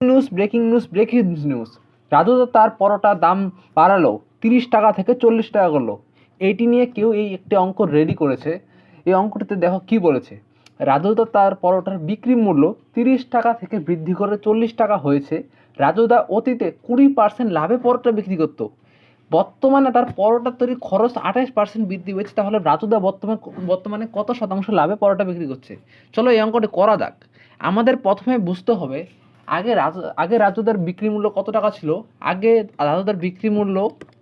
News breaking news breaking news Raju তার পরোটার দাম বাড়ালো, তিরিশ টাকা থেকে চল্লিশ টাকা করল। এইটি নিয়ে কেউ এই একটি অঙ্ক রেডি করেছে। এই অঙ্কটিতে দেখো কি বলেছে। রাজুদা তার পরোটার বিক্রি মূল্য তিরিশ টাকা থেকে বৃদ্ধি করে চল্লিশ টাকা হয়েছে। রাজুদা অতীতে কুড়ি পার্সেন্ট লাভে পরোটা বিক্রি করতো। বর্তমানে তার পরোটা তৈরির খরচ আঠাশ পার্সেন্ট বৃদ্ধি হয়েছে তাহলে রাজুদা বর্তমানে বর্তমানে কত শতাংশ লাভে পরোটা বিক্রি করছে? চলো এই অঙ্কটি করা যাক। আমাদের প্রথমে বুঝতে হবে আগে আগে রাজুদার বিক্রি মূল্য কত টাকা ছিল? আগে রাজুদার বিক্রি মূল্য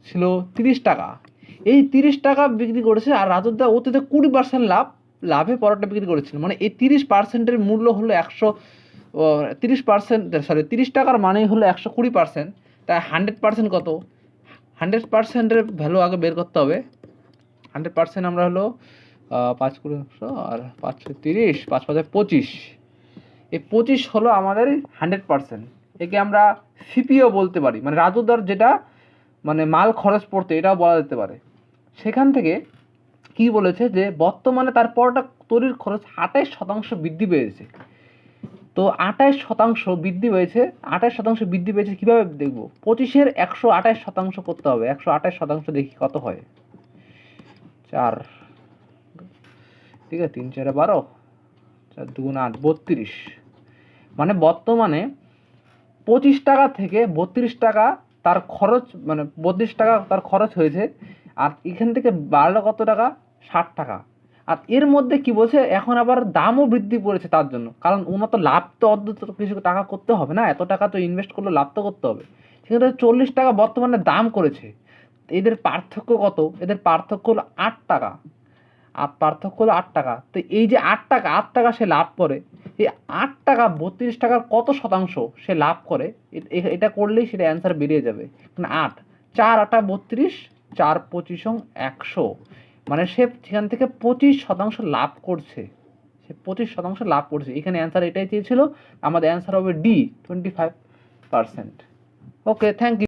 ছিল তিরিশ টাকা। এই তিরিশ টাকা বিক্রি করেছে আর রাজুদা অতীতে কুড়ি পার্সেন্ট লাভ, লাভে পরোটা বিক্রি করেছিল। মানে এই তিরিশ পার্সেন্টের মূল্য হলো একশো তিরিশ পার্সেন্ট সরি তিরিশ টাকার মানেই হলো একশো কুড়ি পার্সেন্ট তাই হান্ড্রেড পার্সেন্ট কত? হান্ড্রেড পার্সেন্টের ভ্যালু আগে বের করতে হবে। হান্ড্রেড পার্সেন্ট আমরা হলো পাঁচ কুড়ি আর পাঁচ ছয় তিরিশ, পাঁচ পাঁচে পঁচিশ। এই পঁচিশ হলো আমাদের হান্ড্রেড পার্সেন্ট একে আমরা সিপিও বলতে পারি মানে রাজুদার যেটা মানে মাল খরচ পড়তে, এটাও বলা যেতে পারে। সেখান থেকে কি বলেছে যে, বর্তমানে তার পরোটা তৈরির খরচ আঠাশ শতাংশ বৃদ্ধি পেয়েছে। তো আঠাশ শতাংশ বৃদ্ধি পেয়েছে আঠাশ শতাংশ বৃদ্ধি পেয়েছে কীভাবে দেখব? পঁচিশের একশো আঠাশ শতাংশ করতে হবে, একশো আঠাশ শতাংশ দেখি কত হয়। চার, ঠিক আছে, তিন, চারে, বারো। চার দুগুণ আট, বত্রিশ। মানে বর্তমানে পঁচিশ টাকা থেকে বত্রিশ টাকা তার খরচ মানে বত্রিশ টাকা তার খরচ হয়েছে। আর এখান থেকে বাড়লো কত টাকা? ষাট টাকা। আর এর মধ্যে কি বলছে? এখন আবার দামও বৃদ্ধি করেছে তার জন্য। কারণ ওনার তো লাভ তো অর্ধ কিছু টাকা করতে হবে না। এত টাকা তো ইনভেস্ট করলে লাভ তো করতে হবে। সেখানে চল্লিশ টাকা বর্তমানে দাম করেছে। এদের পার্থক্য কত? এদের পার্থক্য হলো আট টাকা। আর পার্থক্য হলো আট টাকা। তো এই যে আট টাকা আট টাকা সে লাভ করে, এই আট টাকা বত্রিশ টাকার কত শতাংশ সে লাভ করে? এটা করলেই সেটা অ্যান্সার বেরিয়ে যাবে। মানে আট, চার আটা বত্রিশ, চার পঁচিশং একশো। মানে সে সেখান থেকে পঁচিশ শতাংশ লাভ করছে। সে পঁচিশ শতাংশ লাভ করছে। এখানে অ্যান্সার এটাই চেয়েছিল, আমাদের অ্যান্সার হবে D twenty five percent okay thank you